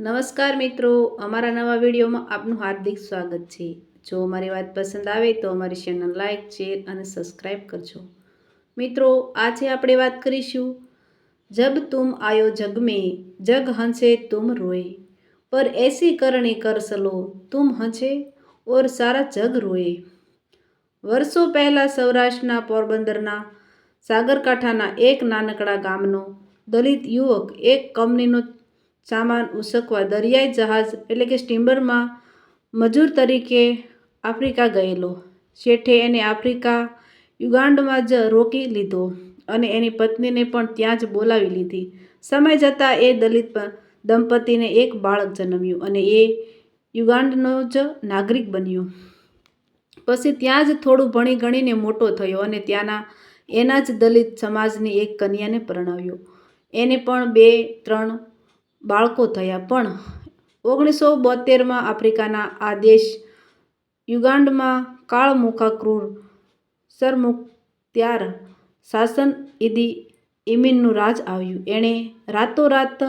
નમસ્કાર મિત્રો, અમારા નવા વિડીયોમાં આપનું હાર્દિક સ્વાગત છે. જો અમારી વાત પસંદ આવે તો અમારી ચેનલ લાઇક શેર અને સબસ્ક્રાઈબ કરજો. મિત્રો, આજે આપણે વાત કરીશું, જબ તુમ આયો જગ મેં, જગ હંસે તુમ રોય પર એસી કરણી કર સલો, તુમ હંસે, ઓર સારા જગ રોએ. વર્ષો પહેલાં સૌરાષ્ટ્રના પોરબંદરના સાગરકાંઠાના એક નાનકડા ગામનો દલિત યુવક, એક કંપનીનો સામાન, ઉસકવા, દરિયાઈ જહાજ એટલે કે સ્ટીમરમાં મજૂર તરીકે આફ્રિકા ગયેલો. શેઠે એને આફ્રિકા યુગાન્ડમાં જ રોકી લીધો અને એની પત્નીને પણ ત્યાં જ બોલાવી લીધી. સમય જતાં એ દલિત દંપતીને એક બાળક જન્મ્યું અને એ યુગાન્ડનો જ નાગરિક બન્યો. પછી ત્યાં જ થોડું ભણી ગણીને મોટો થયો અને ત્યાંના એના જ દલિત સમાજની એક કન્યાને પરણાવ્યો. એને પણ બે, ત્રણ બાળકો થયા, પણ ઓગણીસો બોતેરમાં આફ્રિકાના આ દેશ યુગાન્ડમાં કાળમુખા ક્રૂર સરમુખત્યાર શાસન ઇદી ઇમિનનું રાજ આવ્યું. એણે રાતોરાત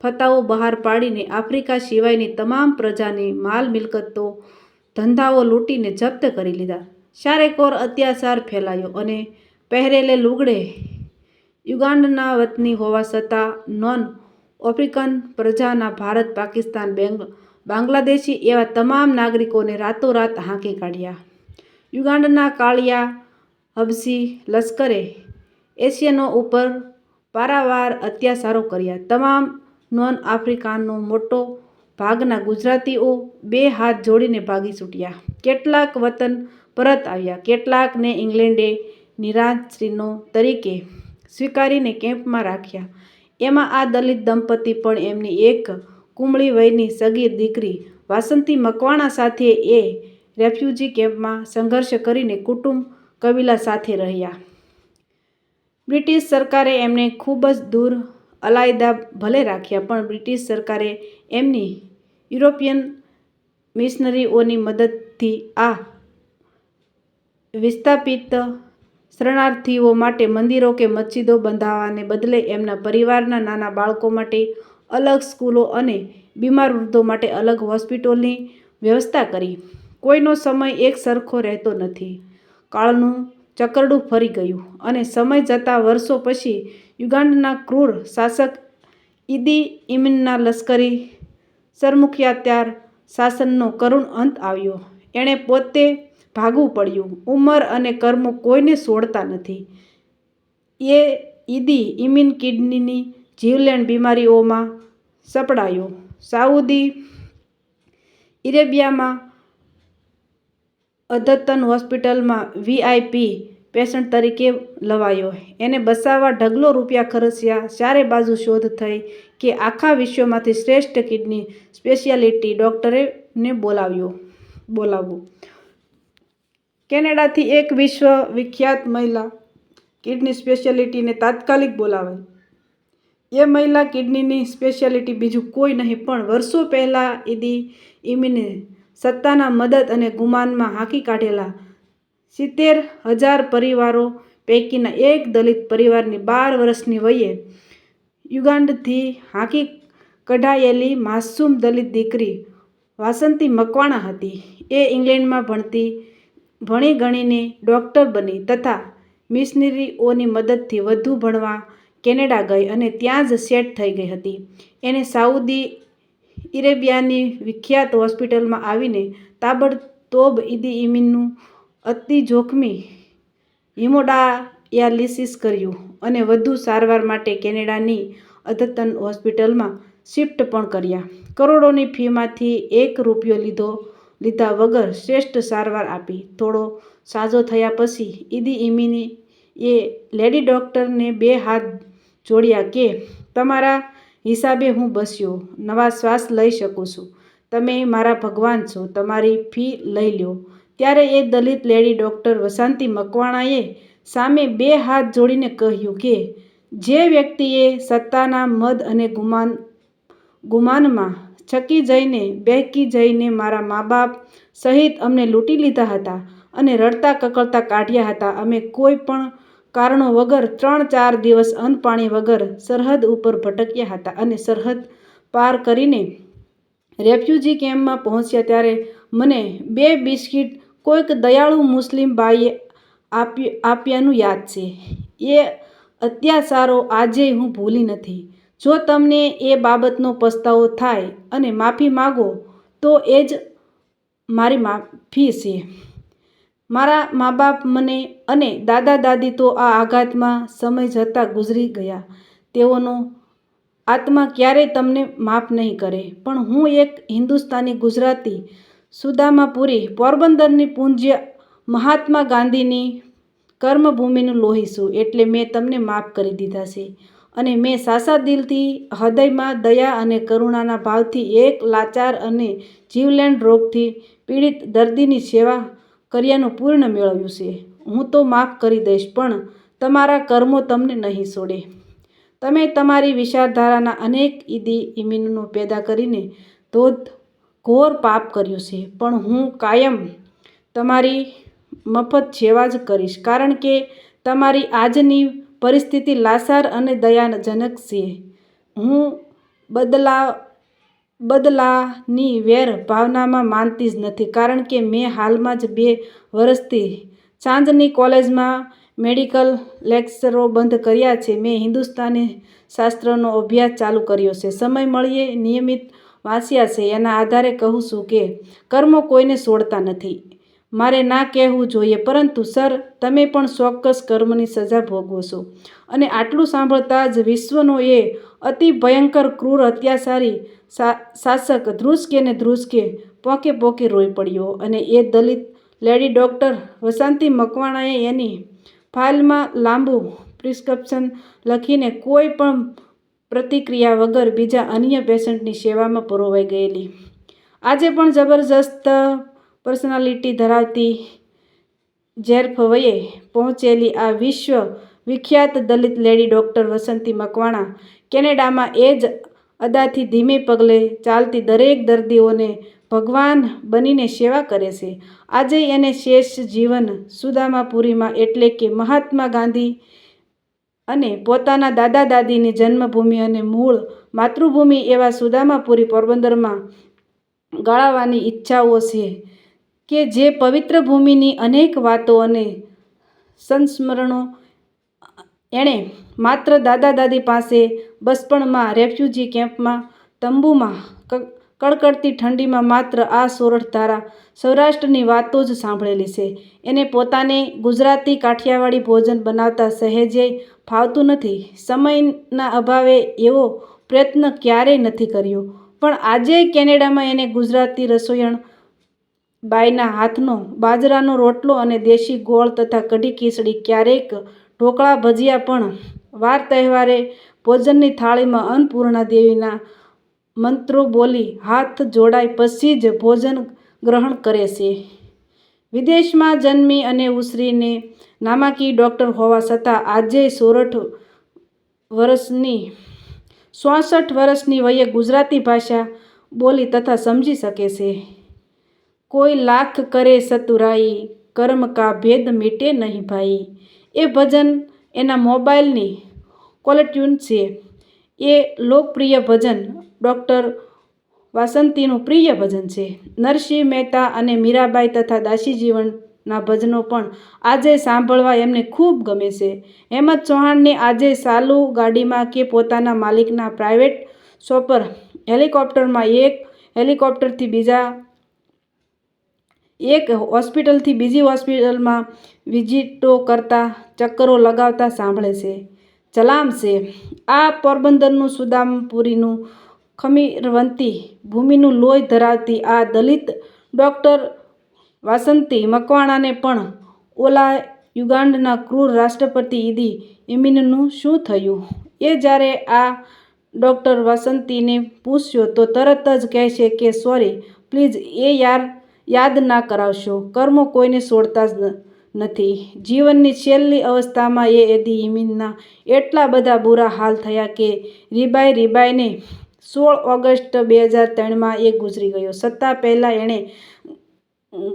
ફતાઓ બહાર પાડીને આફ્રિકા સિવાયની તમામ પ્રજાની માલ મિલકતો, ધંધાઓ લૂંટીને જપ્ત કરી લીધા. શારેકોર અત્યાચાર ફેલાયો અને પહેરેલે લુગડે યુગાન્ડના વતની હોવા છતાં નોન આફ્રિકન પ્રજાના ભારત, પાકિસ્તાન, બેંગ, બાંગ્લાદેશી એવા તમામ નાગરિકોને રાતોરાત હાંકી કાઢ્યા. યુગાન્ડના કાળિયા હબસી લશ્કરે એશિયનો ઉપર પારાવાર અત્યાચારો કર્યા. તમામ નોન આફ્રિકાનો મોટો ભાગના ગુજરાતીઓ બે હાથ જોડીને ભાગી છૂટ્યા. કેટલાક વતન પરત આવ્યા. કેટલાકને ઇંગ્લેન્ડે નિરાશ્રીનો તરીકે સ્વીકારીને કેમ્પમાં રાખ્યા. એમાં આ દલિત દંપતી પણ એમની એક કુમળી વયની સગીર દીકરી વાસંતી મકવાણા સાથે એ રેફ્યુજી કેમ્પમાં સંઘર્ષ કરીને કુટુંબ કબીલા સાથે રહ્યા. બ્રિટિશ સરકારે એમને ખૂબ જ દૂર અલાયદા ભલે રાખ્યા, પણ બ્રિટિશ સરકારે એમની યુરોપિયન મિશનરીઓની મદદથી આ વિસ્થાપિત શરણાર્થીઓ માટે મંદિરો કે મસ્જિદો બંધાવવાને બદલે એમના પરિવારના નાના બાળકો માટે અલગ સ્કૂલો અને બીમાર વૃદ્ધો માટે અલગ હોસ્પિટલની વ્યવસ્થા કરી. કોઈનો સમય એક સરખો રહેતો નથી. કાળનું ચકરડું ફરી ગયું અને સમય જતાં વર્ષો પછી યુગાન્ડના ક્રૂર શાસક ઇદી ઇમિનના લશ્કરી સરમુખત્યાર શાસનનો કરુણ અંત આવ્યો. એણે પોતે ભાગવું પડ્યું. ઉંમર અને કર્મો કોઈને છોડતા નથી. એ ઈદી ઇમિન કિડનીની જીવલેણ બીમારીઓમાં સપડાયો. સાઉદી ઇરેબિયામાં અદ્યતન હોસ્પિટલમાં વીઆઈપી પેશન્ટ તરીકે લવાયો. એને બસાવવા ઢગલો રૂપિયા ખર્ચ્યા. ચારે બાજુ શોધ થઈ કે આખા વિશ્વમાંથી શ્રેષ્ઠ કિડની સ્પેશિયાલિટી ડૉક્ટરે ને બોલાવ્યો. બોલાવવું. કેનેડાથી એક વિશ્વ વિખ્યાત મહિલા કિડની સ્પેશિયાલિટીને તાત્કાલિક બોલાવાઈ. એ મહિલા કિડનીની સ્પેશિયાલિટી બીજું કોઈ નહીં, પણ વર્ષો પહેલાં ઈદી ઇમિને સત્તાના મદદ અને ગુમાનમાં હાંકી કાઢેલા સિત્તેર હજાર પરિવારો પૈકીના એક દલિત પરિવારની બાર વર્ષની વયે યુગાન્ડથી હાંકી કઢાયેલી માસૂમ દલિત દીકરી વાસંતી મકવાણા હતી. એ ઇંગ્લેન્ડમાં ભણતી ભણી ગણીને ડૉક્ટર બની તથા મિશનરીઓની મદદથી વધુ ભણવા કેનેડા ગઈ અને ત્યાં જ સેટ થઈ ગઈ હતી. એને સાઉદી ઇરેબિયાની વિખ્યાત હોસ્પિટલમાં આવીને તાબડતોબ ઈદી ઇમિનનું અતિ જોખમી હિમોડાયાલિસિસ કર્યું અને વધુ સારવાર માટે કેનેડાની અદ્યતન હોસ્પિટલમાં શિફ્ટ પણ કર્યા. કરોડોની ફીમાંથી એક રૂપિયો લીધો લીધા વગર શ્રેષ્ઠ સારવાર આપી. થોડો સાજો થયા પછી ઈદી ઇમીની એ લેડી ડૉક્ટરને બે હાથ જોડ્યા કે, તમારા હિસાબે હું બસ્યો. નવા શ્વાસ લઈ શકું છું. તમે મારા ભગવાન છો. તમારી ફી લઈ લ્યો. ત્યારે એ દલિત લેડી ડૉક્ટર વસંતી મકવાણાએ સામે બે હાથ જોડીને કહ્યું કે, જે વ્યક્તિએ સત્તાના મદ અને ગુમાન ગુમાનમાં છકી જઈને બહેકી જઈને મારા મા બાપ સહિત અમને લૂંટી લીધા હતા અને રડતા કકળતા કાઢ્યા હતા. અમે કોઈ પણ કારણો વગર ત્રણ ચાર દિવસ અન્ન વગર સરહદ ઉપર ભટક્યા હતા અને સરહદ પાર કરીને રેફ્યુજી કેમ્પમાં પહોંચ્યા ત્યારે મને બે બિસ્કિટ કોઈક દયાળુ મુસ્લિમ બાઈએ આપી, આપ્યાનું યાદ છે. એ અત્યાચારો આજે હું ભૂલી નથી. જો તમને એ બાબતનો પસ્તાવો થાય અને માફી માગો, તો એ જ મારી માફી છે. મારા મા બાપ મને અને દાદા દાદી તો આ આઘાતમાં સમય જતાં ગુજરી ગયા. તેઓનો આત્મા ક્યારેય તમને માફ નહીં કરે. પણ હું એક હિન્દુસ્તાની ગુજરાતી, સુદામાપુરી, પોરબંદરની પૂજ્ય મહાત્મા ગાંધીની કર્મભૂમિનું લોહી છું એટલે મેં તમને માફ કરી દીધા છે. અને મેં સાસા દિલથી હૃદયમાં દયા અને કરુણાના ભાવથી એક લાચાર અને જીવલેણ રોગથી પીડિત દર્દીની સેવા કર્યાનું પૂર્ણ મેળવ્યું છે. હું તો માફ કરી દઈશ, પણ તમારા કર્મો તમને નહીં છોડે. તમે તમારી વિચારધારાના અનેક ઈદી ઇમીનનો પેદા કરીને ધોધ ઘોર પાપ કર્યું છે, પણ હું કાયમ તમારી મફત સેવા જ કરીશ, કારણ કે તમારી આજની પરિસ્થિતિ લાસાર અને દયાજનક છે. હું બદલા, બદલાની વેર ભાવનામાં માનતી જ નથી, કારણ કે મેં હાલમાં જ બે વર્ષથી સાંજની કોલેજમાં મેડિકલ લેક્ચરો બંધ કર્યા છે. મેં હિન્દુસ્તાની શાસ્ત્રનો અભ્યાસ ચાલુ કર્યો છે. સમય મળીએ નિયમિત વાંચ્યા છે. એના આધારે કહું છું કે કર્મો કોઈને છોડતા નથી. મારે ના કહેવું જોઈએ, પરંતુ સર, તમે પણ ચોક્કસ કર્મની સજા ભોગવો છો. અને આટલું સાંભળતા જ વિશ્વનો એ અતિ ભયંકર, ક્રૂર, અત્યાચારી શાસક ધ્રુસકે ને ધ્રુસકે પોકે પોકે રોઈ પડ્યો અને એ દલિત લેડી ડૉક્ટર વસંતી મકવાણાએ એની ફાઇલમાં લાંબુ પ્રિસ્ક્રિપ્શન લખીને કોઈ પણ પ્રતિક્રિયા વગર બીજા અન્ય પેશન્ટની સેવામાં પરોવાઈ ગયેલી. આજે પણ જબરજસ્ત પર્સનાલિટી ધરાવતી ઝેરફવયે પહોંચેલી આ વિશ્વ વિખ્યાત દલિત લેડી ડૉક્ટર વસંતી મકવાણા કેનેડામાં એ જ અદાથી ધીમે પગલે ચાલતી દરેક દર્દીઓને ભગવાન બનીને સેવા કરે છે. આજે એને શેષ જીવન સુદામાપુરીમાં એટલે કે મહાત્મા ગાંધી અને પોતાના દાદા દાદીની જન્મભૂમિ અને મૂળ માતૃભૂમિ એવા સુદામાપુરી પોરબંદરમાં ગાળાવાની ઈચ્છાઓ છે. કે જે પવિત્ર ભૂમિની અનેક વાતો અને સંસ્મરણો એણે માત્ર દાદા દાદી પાસે બસપણમાં, રેફ્યુજી કેમ્પમાં, તંબુમાં કડકડતી ઠંડીમાં માત્ર આ સોરઠ ધારા સૌરાષ્ટ્રની વાતો જ સાંભળેલી છે. એને પોતાને ગુજરાતી કાઠિયાવાડી ભોજન બનાવતા સહેજે ફાવતું નથી. સમયના અભાવે એવો પ્રયત્ન ક્યારેય નથી કર્યો. પણ આજે કેનેડામાં એને ગુજરાતી રસોઈણ બાઈના હાથનો, બાજરાનો રોટલો અને દેશી ગોળ તથા કઢી ખીચડી ક્યારેક ઢોકળા ભજીયા પણ વાર તહેવારે ભોજનની થાળીમાં અન્નપૂર્ણા દેવીના મંત્રો બોલી હાથ જોડાય પછી જ ભોજન ગ્રહણ કરે છે. વિદેશમાં જન્મી અને ઉછરીને નામાકી ડૉક્ટર હોવા છતાં આજે સોરઠ વર્ષની ચોસઠ વર્ષની વયે ગુજરાતી ભાષા બોલી તથા સમજી શકે છે. કોઈ લાખ કરે સતુરાઈ, કર્મ કા ભેદ મીટે નહીં ભાઈ. એ ભજન એના મોબાઈલની કોલટ્યુન છે. એ લોકપ્રિય ભજન, ડૉક્ટર વાસંતીનું પ્રિય ભજન છે. નરસિંહ મહેતા અને મીરાબાઈ તથા દાસી જીવનના ભજનો પણ આજે સાંભળવા એમને ખૂબ ગમે છે. હેમંત ચૌહાણને આજે સાલુ ગાડીમાં કે પોતાના માલિકના પ્રાઇવેટ શોપર હેલિકોપ્ટરમાં એક હેલિકોપ્ટરથી બીજા એક હોસ્પિટલથી બીજી હોસ્પિટલમાં વિઝિટો કરતા ચક્કરો લગાવતા સાંભળે છે. જલામ છે. આ પોરબંદરનું સુદામપુરીનું ખમીરવંતી ભૂમિનું લોહી ધરાવતી આ દલિત ડૉક્ટર વાસંતી મકવાણાને પણ ઓલા યુગાન્ડના ક્રૂર રાષ્ટ્રપતિ ઈદી ઇમિનનું શું થયું? એ જ્યારે આ ડૉક્ટર વાસંતીને પૂછ્યો તો તરત જ કહે છે કે સોરી, પ્લીઝ એ યાર યાદ ના કરાવશો. કર્મો કોઈને છોડતા જ નથી. જીવનની છેલ્લી અવસ્થામાં એ એદી ઇમીનના એટલા બધા બુરા હાલ થયા કે રીબાઈ રીબાઈને સોળ ઓગસ્ટ બે હજાર ત્રણમાં એ ગુજરી ગયો. સત્તા પહેલાં એણે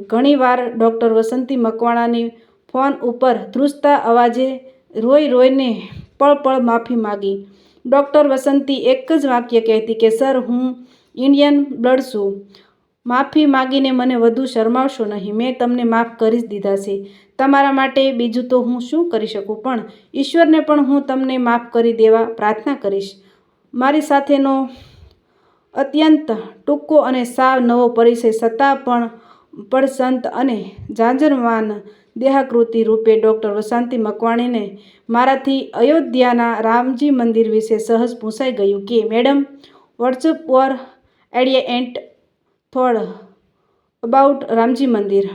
ઘણીવાર ડૉક્ટર વસંતી મકવાણાની ફોન ઉપર ધ્રુસતા અવાજે રોઈ રોઈને પળ પળ માફી માગી. ડૉક્ટર વસંતી એક જ વાક્ય કહેતી કે, સર, હું ઇન્ડિયન બ્લડ શું માફી માગીને મને વધુ શરમાવશો નહીં. મેં તમને માફ કરી જ દીધા છે. તમારા માટે બીજું તો હું શું કરી શકું? પણ ઈશ્વરને પણ હું તમને માફ કરી દેવા પ્રાર્થના કરીશ. મારી સાથેનો અત્યંત ટૂંકો અને સાવ નવો પરિચય છતાં પણ પણ સંત અને જાંજરવાન દેહાકૃતિ રૂપે ડૉક્ટર વસાંતી મકવાણીને મારાથી અયોધ્યાના રામજી મંદિર વિશે સહજ પૂછાઈ ગયું કે, મેડમ વોટ્સઅપ પર and thought about Ramji mandir.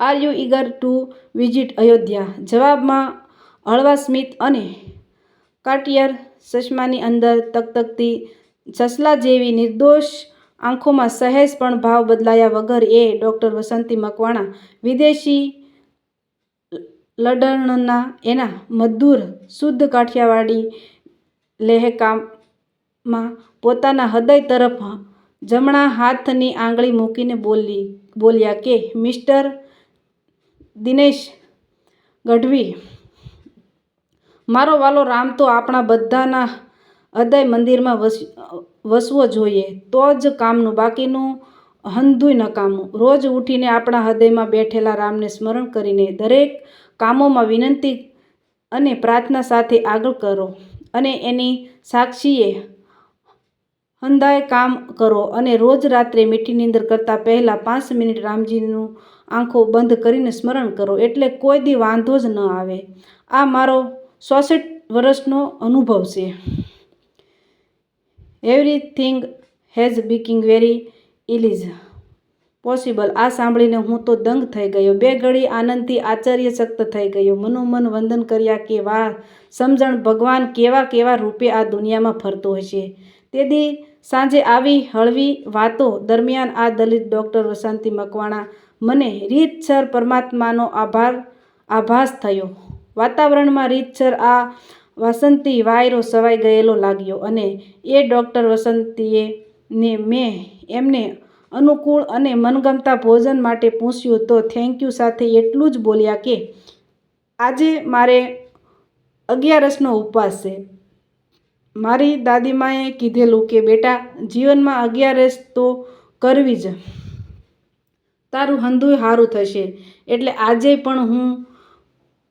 Are you eager to visit Ayodhya જવાબમાં હળવા સ્મિત અને કાટિયર ચશ્માની અંદર તકતકતી સસલા જેવી નિર્દોષ આંખોમાં સહેજ પણ ભાવ બદલાયા વગર એ ડૉક્ટર વસંતી મકવાણા વિદેશી લડણના એના મધુર શુદ્ધ કાઠિયાવાડી લહેકામાં પોતાના હૃદય તરફ જમણા હાથની આંગળી મૂકીને બોલી, બોલ્યા કે, મિસ્ટર દિનેશ ગઢવી, મારો વાલો રામ તો આપણા બધાના હૃદય મંદિરમાં વસ, વસવો જોઈએ. તો જ કામનું બાકીનું હંધુય નકામું. રોજ ઉઠીને આપણા હૃદયમાં બેઠેલા રામને સ્મરણ કરીને દરેક કામોમાં વિનંતી અને પ્રાર્થના સાથે આગળ કરો અને એની સાક્ષીએ હંધાય કામ કરો અને રોજ રાત્રે મીઠી નીંદર કરતાં પહેલાં પાંચ મિનિટ રામજીનું આંખો બંધ કરીને સ્મરણ કરો એટલે કોઈ દી વાંધો જ ન આવે. આ મારો સોસઠ વર્ષનો અનુભવ છે. એવરીથિંગ હેઝ બીકિંગ વેરી ઇલીઝ પોસિબલ આ સાંભળીને હું તો દંગ થઈ ગયો. બે ઘડી આનંદથી આશ્ચર્યચકત થઈ ગયો. મનોમન વંદન કર્યા કે વાહ. સમજણ ભગવાન કેવા કેવા રૂપે આ દુનિયામાં ફરતો હશે તેથી સાંજે આવી હળવી વાતો દરમિયાન આ દલિત ડૉક્ટર વસંતી મકવાણા મને રીતસર પરમાત્માનો આભાર, આભાસ થયો. વાતાવરણમાં રીતસર આ વાસંતી વાયરો સવાઈ ગયેલો લાગ્યો અને એ ડૉક્ટર વસંતીએ ને મેં એમને અનુકૂળ અને મનગમતા ભોજન માટે પૂછ્યું તો થેન્ક યુ સાથે એટલું જ બોલ્યા કે, આજે મારે અગિયારસનો ઉપવાસ છે. મારી દાદીમાએ કીધેલું કે, બેટા, જીવનમાં અગિયારસ તો કરવી જ. તારું હંધુય સારું થશે. એટલે આજે પણ હું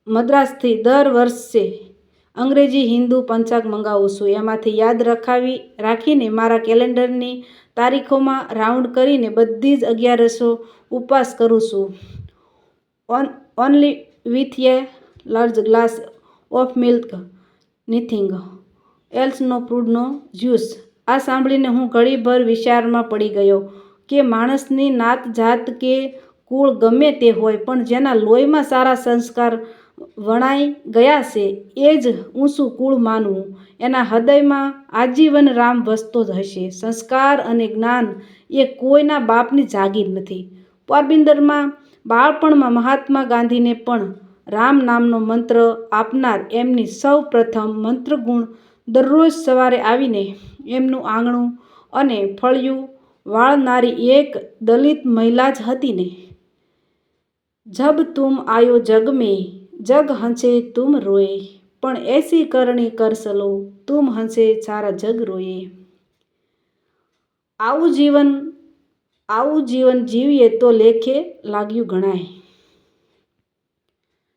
મદ્રાસથી દર વર્ષે અંગ્રેજી, હિન્દુ પંચાંગ મંગાવું છું. એમાંથી યાદ રખાવી રાખીને મારા કેલેન્ડરની તારીખોમાં રાઉન્ડ કરીને બધી જ અગિયારસો ઉપવાસ કરું છું. On only with a large glass of milk nothing else ફ્રૂડનો juice. આ સાંભળીને હું ઘડીભર વિચારમાં પડી ગયો કે માણસની નાત જાત કે કુળ ગમે તે હોય, પણ જેના લોહીમાં સારા સંસ્કાર વણાઈ ગયા છે, એ જ ઊંચું કુળ માનવું. એના હૃદયમાં આજીવન રામ વસતો જ હશે. સંસ્કાર અને જ્ઞાન એ કોઈના બાપની જાગીર નથી. પોરબંદરમાં બાળપણમાં મહાત્મા ગાંધીને પણ રામ નામનો મંત્ર આપનાર એમની સૌ પ્રથમ મંત્રગુણ દરરોજ સવારે આવીને એમનું આંગણું અને ફળિયું વાળનારી એક દલિત મહિલા જ હતી ને જબ તુમ આયો જગ મેં, જગ હંસે તુમ રોએ, પણ એસી કરણી કરસલો તુમ હંસે સારા જગ રોએ. આવું જીવન આવું જીવન જીવીએ તો લેખે લાગ્યું ગણાય.